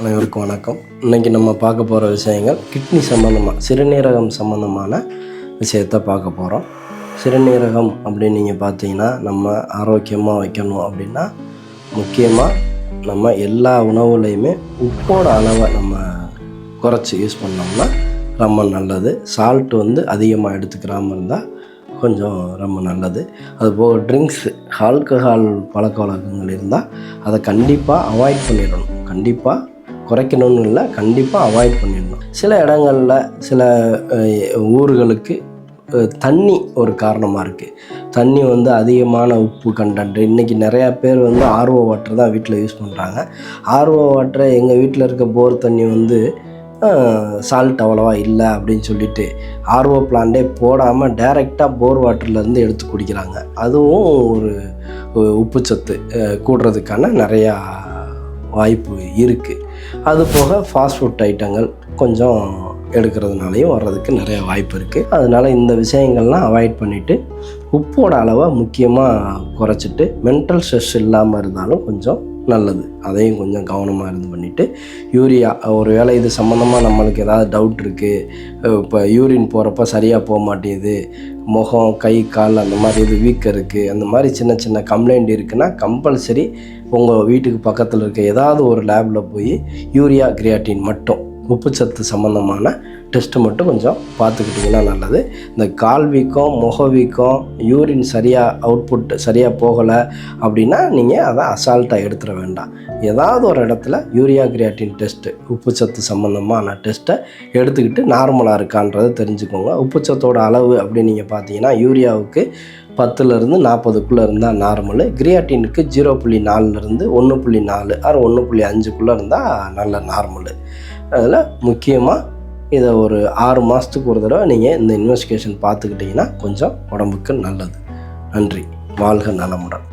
அனைவருக்கும் வணக்கம். இன்றைக்கி நம்ம பார்க்க போகிற விஷயங்கள் கிட்னி சம்மந்தமாக சிறுநீரகம் சம்மந்தமான விஷயத்தை பார்க்க போகிறோம் சிறுநீரகம் அப்படின்னு நீங்கள் பார்த்தீங்கன்னா நம்ம ஆரோக்கியமாக வைக்கணும் அப்படின்னா முக்கியமாக நம்ம எல்லா உணவுலையுமே உப்போட அளவை நம்ம குறைச்சி யூஸ் பண்ணோம்னா ரொம்ப நல்லது. சால்ட் வந்து அதிகமாக எடுத்துக்கிறாமல் இருந்தால் கொஞ்சம் ரொம்ப நல்லது. அதுபோக ட்ரிங்க்ஸு ஆல்கஹால் பழக்க வழக்கங்கள் இருந்தால் அதை கண்டிப்பாக அவாய்ட் பண்ணிடணும். கண்டிப்பாக குறைக்கணும்னு இல்லை கண்டிப்பாக அவாய்ட் பண்ணிடணும். சில இடங்களில் சில ஊர்களுக்கு தண்ணி ஒரு காரணமாக இருக்குது தண்ணி வந்து அதிகமான உப்பு கண்டன்ட் இன்றைக்கி நிறையா பேர் வந்து ஆர்ஓ வாட்டர் தான் வீட்டில் யூஸ் பண்ணுறாங்க ஆர்ஓ வாட்டரை எங்கள் வீட்டில் இருக்க போர் தண்ணி வந்து சால்ட் அவ்வளோவா இல்லை அப்படின்னு சொல்லிட்டு ஆர்ஓ பிளான்டே போடாமல் டைரெக்டாக போர் வாட்டர்லேருந்து எடுத்து குடிக்கிறாங்க. அதுவும் ஒரு உப்புச்சத்து கூடுறதுக்கான நிறையா வாய்ப்பு இருக்குது அது போக ஃபாஸ்ட் ஃபுட் ஐட்டங்கள் கொஞ்சம் எடுக்கிறதுனாலையும் வர்றதுக்கு நிறைய வாய்ப்பு இருக்குது அதனால் இந்த விஷயங்கள்லாம் அவாய்ட் பண்ணிவிட்டு உப்போட அளவை முக்கியமாக குறைச்சிட்டு மென்டல் ஸ்ட்ரெஸ் இல்லாமல் இருந்தாலும் கொஞ்சம் நல்லது. அதையும் கொஞ்சம் கவனமாக இருந்து பண்ணிவிட்டு யூரியா ஒரு வேளை இது சம்மந்தமாக நம்மளுக்கு ஏதாவது டவுட் இருக்குது இப்போ யூரின் போகிறப்ப சரியாக போக மாட்டேங்குது. முகம் கை கால் அந்த மாதிரி இது வீக்கம் இருக்குது அந்த மாதிரி சின்ன சின்ன கம்ப்ளைண்ட் இருக்குன்னா கம்பல்சரி உங்கள் வீட்டுக்கு பக்கத்தில் இருக்க ஏதாவது ஒரு லேபில் போய் யூரியா கிரியாட்டின் மட்டும் உப்புச்சத்து சம்மந்தமான டெஸ்ட்டு மட்டும் கொஞ்சம் பார்த்துக்கிட்டிங்கன்னா நல்லது. இந்த கால் வீக்கம் முக வீக்கம் யூரின் சரியாக அவுட்புட் சரியாக போகலை அப்படின்னா நீங்கள் அதை அசால்ட்டாக எடுத்துட வேண்டாம். ஏதாவது ஒரு இடத்துல யூரியா கிரியாட்டின் டெஸ்ட்டு உப்புச்சத்து சம்மந்தமான டெஸ்ட்டை எடுத்துக்கிட்டு நார்மலாக இருக்கான்றதை தெரிஞ்சுக்கோங்க. உப்புச்சத்தோட அளவு அப்படின்னு நீங்கள் பார்த்தீங்கன்னா யூரியாவுக்கு பத்துலேருந்து நாற்பதுக்குள்ளே இருந்தால் நார்மலு கிரியாட்டினுக்கு ஜீரோ புள்ளி நாலுலேருந்து ஒன்று புள்ளி நாலு ஆறு ஒன்று புள்ளி அஞ்சுக்குள்ளே இருந்தால் நல்ல நார்மலு அதில் முக்கியமாக இதை ஒரு ஆறு மாதத்துக்கு ஒரு தடவை நீங்கள் இந்த இன்வெஸ்டிகேஷன் பார்த்துக்கிட்டிங்கன்னா கொஞ்சம் உடம்புக்கு நல்லது. நன்றி. வாழ்க நலமுடன்.